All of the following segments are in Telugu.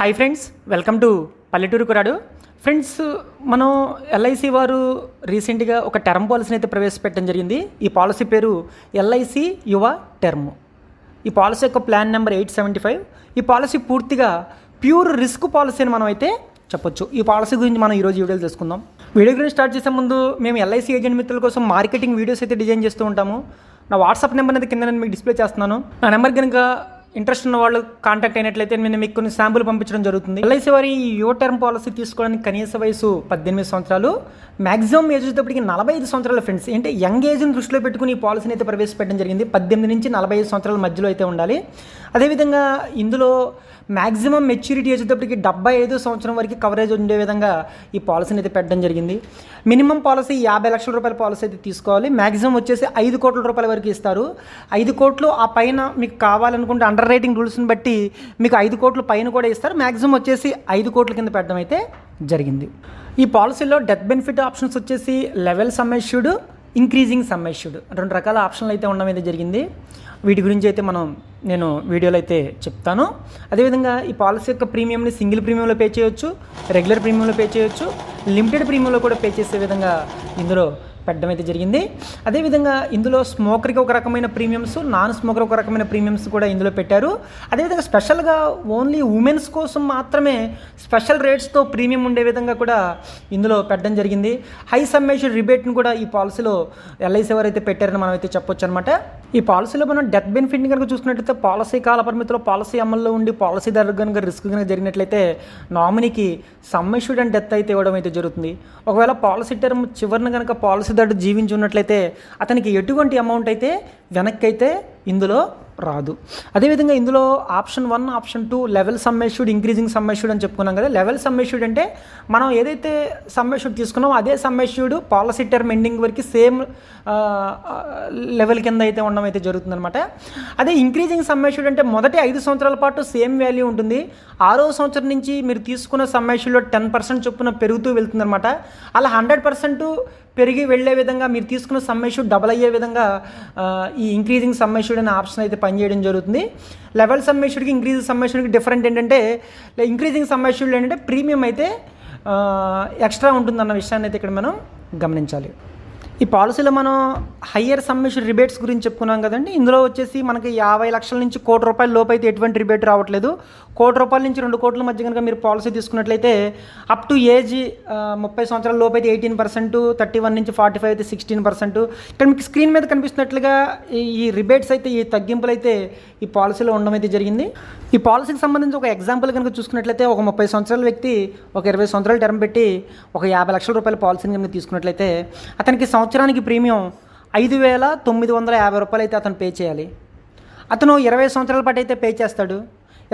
హాయ్ ఫ్రెండ్స్ వెల్కమ్ టు పల్లెటూరు కురాడు ఫ్రెండ్స్ మనం ఎల్ఐసి వారు రీసెంట్గా ఒక టర్మ్ పాలసీని అయితే ప్రవేశపెట్టడం జరిగింది. ఈ పాలసీ పేరు ఎల్ఐసి యువ టర్మ్ ఈ పాలసీ యొక్క plan number eight seventy five ఈ పాలసీ పూర్తిగా ప్యూర్ రిస్క్ పాలసీ అని మనం అయితే చెప్పొచ్చు. ఈ పాలసీ గురించి మనం ఈరోజు వీడియోలు తెలుసుకుందాం. వీడియో గురించి స్టార్ట్ చేసే ముందు మేము ఎల్ఐసి ఏజెంట్ మిత్రుల కోసం మార్కెటింగ్ వీడియోస్ అయితే డిజైన్ చేస్తూ ఉంటాము. నా వాట్సాప్ నెంబర్ అనేది కింద నేను మీకు డిస్ప్లే చేస్తున్నాను. నా నెంబర్ కనుక ఇంట్రెస్ట్ ఉన్న వాళ్ళు కాంటాక్ట్ అయినట్లయితే నేను మీకు కొన్ని శాంపుల్ పంపించడం జరుగుతుంది. ఎల్ఐసి వారి యువ టర్మ్ పాలసీ తీసుకోవడానికి కనీస వయసు పద్దెనిమిది సంవత్సరాలు. మాక్సిమం ఏజ్ వచ్చేటప్పటికి నలభై ఐదు సంవత్సరాల ఫ్రెండ్స్. అంటే యంగ్ ఏజ్ని దృష్టిలో పెట్టుకుని ఈ పాలసీని అయితే ప్రవేశపెట్టడం జరిగింది. పద్దెనిమిది నుంచి నలభై ఐదు సంవత్సరాల మధ్యలో అయితే ఉండాలి. అదేవిధంగా ఇందులో మ్యాక్సిమం మెచ్యూరిటీ వచ్చేటప్పటికి డెబ్బై ఐదు సంవత్సరం వరకు కవరేజ్ ఉండే విధంగా ఈ పాలసీని అయితే పెట్టడం జరిగింది. మినిమం పాలసీ యాభై లక్షల రూపాయల పాలసీ అయితే తీసుకోవాలి. మ్యాక్సిమం వచ్చేసి ఐదు కోట్ల రూపాయల వరకు ఇస్తారు. ఐదు కోట్లు ఆ పైన మీకు కావాలనుకుంటే అండర్ రైటింగ్ రూల్స్ని బట్టి మీకు ఐదు కోట్ల పైన కూడా ఇస్తారు. మ్యాక్సిమం వచ్చేసి ఐదు కోట్ల కింద పెట్టడం అయితే జరిగింది. ఈ పాలసీలో డెత్ బెనిఫిట్ ఆప్షన్స్ వచ్చేసి level sum assured increasing sum assured రెండు రకాల ఆప్షన్లు అయితే ఉండడం అయితే జరిగింది. వీటి గురించి అయితే మనం నేను వీడియోలో అయితే చెప్తాను. అదేవిధంగా ఈ పాలసీ యొక్క ప్రీమియంని సింగిల్ ప్రీమియంలో పే చేయొచ్చు రెగ్యులర్ ప్రీమియంలో పే చేయొచ్చు లిమిటెడ్ ప్రీమియంలో కూడా పే చేసే విధంగా ఇందులో పెట్టడం అయితే జరిగింది. అదేవిధంగా ఇందులో స్మోకర్కి ఒక రకమైన ప్రీమియమ్స్ నాన్ స్మోకర్ ఒక రకమైన ప్రీమియమ్స్ కూడా ఇందులో పెట్టారు. అదేవిధంగా స్పెషల్గా ఓన్లీ ఉమెన్స్ కోసం మాత్రమే స్పెషల్ రేట్స్తో ప్రీమియం ఉండే విధంగా కూడా ఇందులో పెట్టడం జరిగింది. హై సమ్మేషన్ రిబేట్ని కూడా ఈ పాలసీలో ఎల్ఐసి వారు అయితే పెట్టారని మనం అయితే చెప్పొచ్చు అనమాట ఈ పాలసీలో మనం డెత్ బెనిఫిట్ని కనుక చూసుకున్నట్లయితే పాలసీ కాల పరిమితిలో పాలసీ అమల్లో ఉండి పాలసీ ధర కనుక రిస్క్ కనుక జరిగినట్లయితే నామినీకి సమ్మిష్యూడ్ అండ్ డెత్ అయితే ఇవ్వడం అయితే జరుగుతుంది. ఒకవేళ పాలసీ టర్మ్ చివరిన కనుక పాలసీ ధర జీవించి ఉన్నట్లయితే అతనికి ఎటువంటి అమౌంట్ అయితే వెనక్కి అయితే ఇందులో రాదు. అదేవిధంగా ఇందులో option one option two level sum assured increasing sum assured అని చెప్పుకున్నాం కదా. లెవెల్ సమ్మేష్యూడ్ అంటే మనం ఏదైతే సమ్మేష్యూడ్ తీసుకున్నామో అదే sum assured policy term ending వరకు సేమ్ లెవెల్ కింద అయితే ఉండడం అయితే జరుగుతుందన్నమాట. అదే ఇంక్రీజింగ్ సమ్మేష్యూడ్ అంటే మొదటి ఐదు సంవత్సరాల పాటు సేమ్ వాల్యూ ఉంటుంది. ఆరో సంవత్సరం నుంచి మీరు తీసుకున్న సమ్మేష్యూడ్లో టెన్ పర్సెంట్ చొప్పున పెరుగుతూ వెళ్తుందన్నమాట. అలా హండ్రెడ్ పర్సెంట్ పెరిగి వెళ్ళే విధంగా మీరు తీసుకున్న సమ్మేషుడ్ డబల్ అయ్యే విధంగా ఈ ఇంక్రీజింగ్ సమ్మేషుడ్ అనే ఆప్షన్ అయితే పనిచేయడం జరుగుతుంది. లెవెల్ సమ్మేష్యూడ్కి ఇంక్రీజింగ్ సమ్మేష్యూడ్కి డిఫరెంట్ ఏంటంటే ఇంక్రీజింగ్ సమ్మేష్యూడ్ ఏంటంటే ప్రీమియం అయితే ఎక్స్ట్రా ఉంటుందన్న విషయాన్ని అయితే ఇక్కడ మనం గమనించాలి. ఈ పాలసీలో మనం హయ్యర్ సమ్మిషన్ రిబేట్స్ గురించి చెప్పుకున్నాం కదండి. ఇందులో వచ్చేసి మనకి యాభై లక్షల నుంచి కోటి రూపాయల లోపు అయితే ఎటువంటి రిబేట్ రావట్లేదు. కోటి రూపాయల నుంచి రెండు కోట్ల మధ్య కనుక మీరు పాలసీ తీసుకున్నట్లయితే అప్ టు ఏజ్ ముప్పై సంవత్సరాల లోపు అయితే ఎయిటీన్ పర్సెంట్ థర్టీ వన్ నుంచి ఫార్టీ ఫైవ్ అయితే సిక్స్టీన్ పర్సెంట్ ఇక్కడ మీకు స్క్రీన్ మీద కనిపిస్తున్నట్లుగా ఈ రిబేట్స్ అయితే ఈ తగ్గింపులు అయితే ఈ పాలసీలో ఉండడం అయితే జరిగింది. ఈ పాలసీకి సంబంధించి ఒక ఎగ్జాంపుల్ కనుక చూసుకున్నట్లయితే ఒక ముప్పై సంవత్సరాల వ్యక్తి ఒక ఇరవై సంవత్సరాల టర్మ్ పెట్టి ఒక యాభై లక్షల రూపాయల పాలసీని కనుక తీసుకున్నట్లయితే అతనికి సంవత్సరానికి ప్రీమియం ఐదు వేల తొమ్మిది వందల యాభై రూపాయలు అయితే అతను పే చేయాలి. అతను ఇరవై సంవత్సరాల పాటు అయితే పే చేస్తాడు.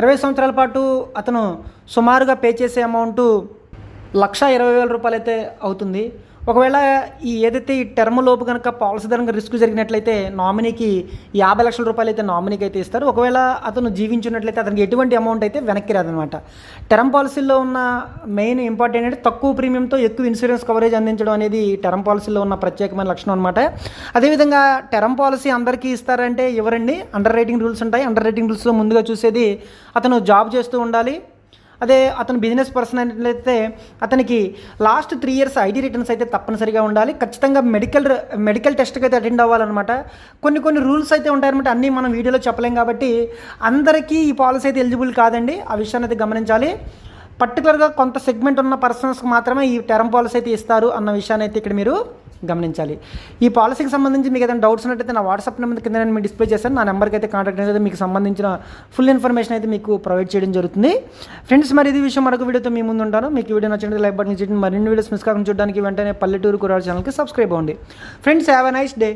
ఇరవై సంవత్సరాల పాటు అతను సుమారుగా పే చేసే అమౌంట్ లక్ష ఇరవై వేల రూపాయలు అయితే అవుతుంది. ఒకవేళ ఈ ఏదైతే ఈ టర్మ్ లోపు కనుక పాలసీదారు రిస్క్ జరిగినట్లయితే నామినీకి యాభై లక్షల రూపాయలు అయితే నామినీకి అయితే ఇస్తారు. ఒకవేళ అతను జీవించున్నట్లయితే అతనికి ఎటువంటి అమౌంట్ అయితే వెనక్కి రాదనమాట. టర్మ్ పాలసీలో ఉన్న మెయిన్ ఇంపార్టెంట్ అంటే తక్కువ ప్రీమియంతో ఎక్కువ ఇన్సూరెన్స్ కవరేజ్ అందించడం అనేది టర్మ్ పాలసీలో ఉన్న ప్రత్యేకమైన లక్షణం అనమాట అదేవిధంగా టర్మ్ పాలసీ అందరికీ ఇస్తారంటే ఎవరండి? అండర్ రైటింగ్ రూల్స్ ఉంటాయి. అండర్ రైటింగ్ రూల్స్లో ముందుగా చూసేది అతను జాబ్ చేస్తూ ఉండాలి. అదే అతను బిజినెస్ పర్సన్ అయితే అతనికి last three years IT returns అయితే తప్పనిసరిగా ఉండాలి. ఖచ్చితంగా మెడికల్ మెడికల్ టెస్ట్కి అయితే అటెండ్ అవ్వాలన్నమాట. కొన్ని కొన్ని రూల్స్ అయితే ఉంటాయన్నమాట. అన్నీ మనం వీడియోలో చెప్పలేం కాబట్టి అందరికీ ఈ పాలసీ అయితే ఎలిజిబుల్ కాదండి. ఆ విషయాన్ని అయితే గమనించాలి. పర్టికులర్గా కొంత సెగ్మెంట్ ఉన్న పర్సన్స్కి మాత్రమే ఈ టర్మ్ పాలసీ అయితే ఇస్తారు అన్న విషయాన్ని అయితే ఇక్కడ మీరు గమనించాలి. ఈ పాలసీకి సంబంధించి మీకు ఏదైనా డౌట్స్ ఉన్నట్టయితే నా వాట్సాప్ నెంబర్ కింద నేను మీకు డిస్ప్లే చేశాను నా నెంబర్కి అయితే కాంటాక్ట్ అనేది మీకు సంబంధించిన ఫుల్ ఇన్ఫర్మేషన్ అయితే మీకు ప్రొవైడ్ చేయడం జరుగుతుంది. ఫ్రెండ్స్ మరి ఇది విషయం మరొక వీడియోతో మీ ముందు ఉంటాను. మీకు వీడియో నచ్చినట్టు లైక్ బటన్ చేయండి. మరిన్ని వీడియోస్ మిస్ కాకుండా చూడడానికి వెంటనే పల్లెటూరు కురాడు ఛానల్కి సబ్స్క్రైబ్ అవ్వండి. Friends have a nice day.